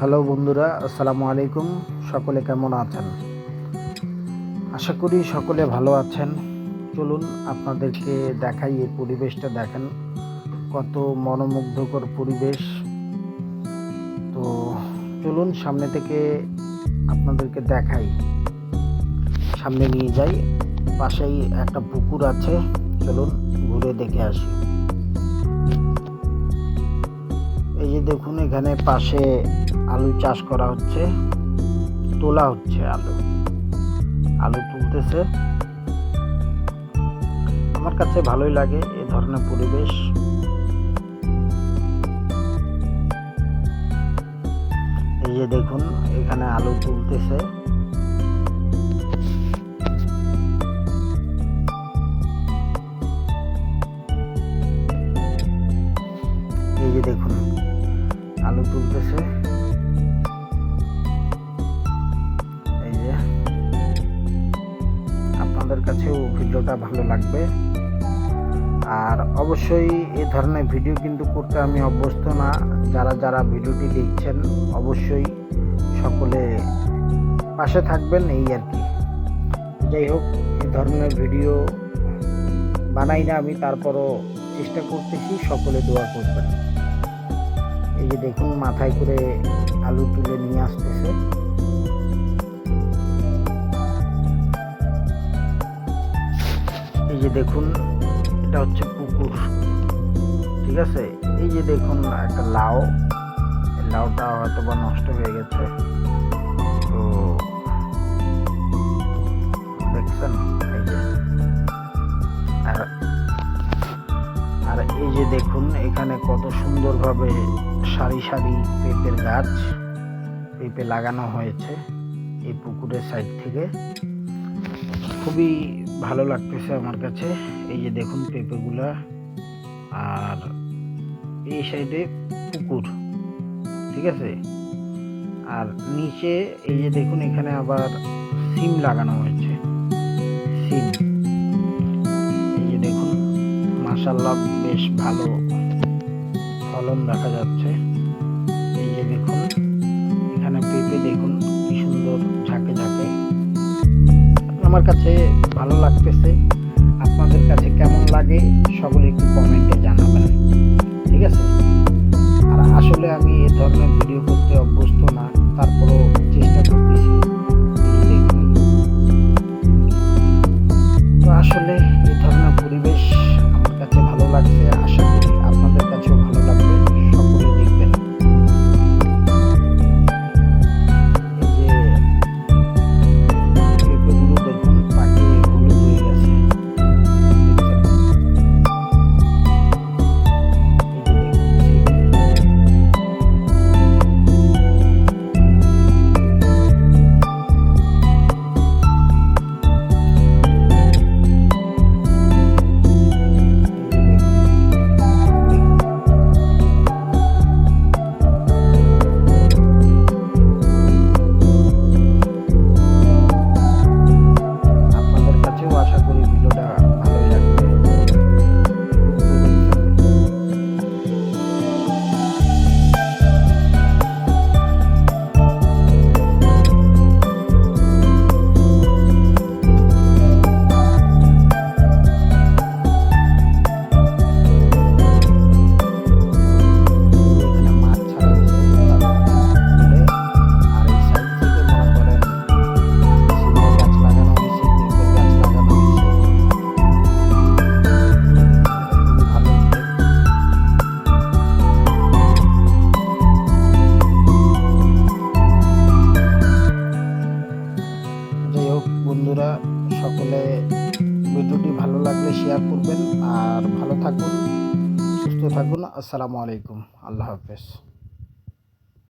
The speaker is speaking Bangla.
হ্যালো বন্ধুরা, আসসালামু আলাইকুম। সকলে কেমন আছেন? আশা করি সকলে ভালো আছেন। চলুন আপনাদেরকে দেখাই এই পরিবেশটা, দেখেন কত মনোমুগ্ধকর পরিবেশ। তো চলুন সামনে থেকে আপনাদেরকে দেখাই। সামনে নিয়ে যাই, পাশেই একটা পুকুর আছে। চলুন ঘুরে দেখে আসি। এই যে দেখুন, এখানে পাশে আলু চাষ করা হচ্ছে, তোলা হচ্ছে আলু। আলু তুলতেছে। আমার কাছে ভালোই লাগে এ ধরনের পরিবেশ। এই যে দেখুন, এখানে আলু তুলতেছে। এই যে দেখুন, আলু তুলতেছে। আপনাদের কাছেও ভিডিওটা ভালো লাগবে। আর অবশ্যই এই ধরনের ভিডিও কিন্তু করতে আমি অভ্যস্ত না। যারা যারা ভিডিওটি দেখছেন, অবশ্যই সকলে পাশে থাকবেন, এই আর কি। যাই হোক এই ধরনের ভিডিও বানাই না আমি, তারপরও চেষ্টা করতেছি, সকলে দোয়া করবেন। এই যে দেখুন, মাথায় করে আলু তুলে নিয়ে আসতেছে। দেখুন, এটা হচ্ছে পুকুর, ঠিক আছে? এই যে দেখুন, একটা লাউ লাউটা হয়তো বা নষ্ট হয়ে গেছে। তো, দেখছেন? এই যে, আর আর এই যে দেখুন, এখানে কত সুন্দরভাবে সারি সারি পেঁপের গাছ, পেঁপে লাগানো হয়েছে এই পুকুরের সাইড থেকে। খুবই ভালো লাগতেছে আমার কাছে। এই যে দেখুন পেঁপেগুলা আর এই সাইডে পুকুর, ঠিক আছে? আর নিচে এই যে দেখুন এখানে আবার সিম লাগানো হয়েছে, সিম। এই যে দেখুন মাসাল্লাহ বেশ ভালো ফলন দেখা যাচ্ছে। আমার কাছে ভালো লাগতেছে। আপনাদের কাছে কেমন লাগে সকলে একটু কমেন্টে জানাবেন। ঠিক আছে? আর আসলে আমি এ ধরনের ভালো শেয়ার করবেন আর ভালো থাকুন সুস্থ থাকুন আসসালামু আলাইকুম। আল্লাহ হাফেজ।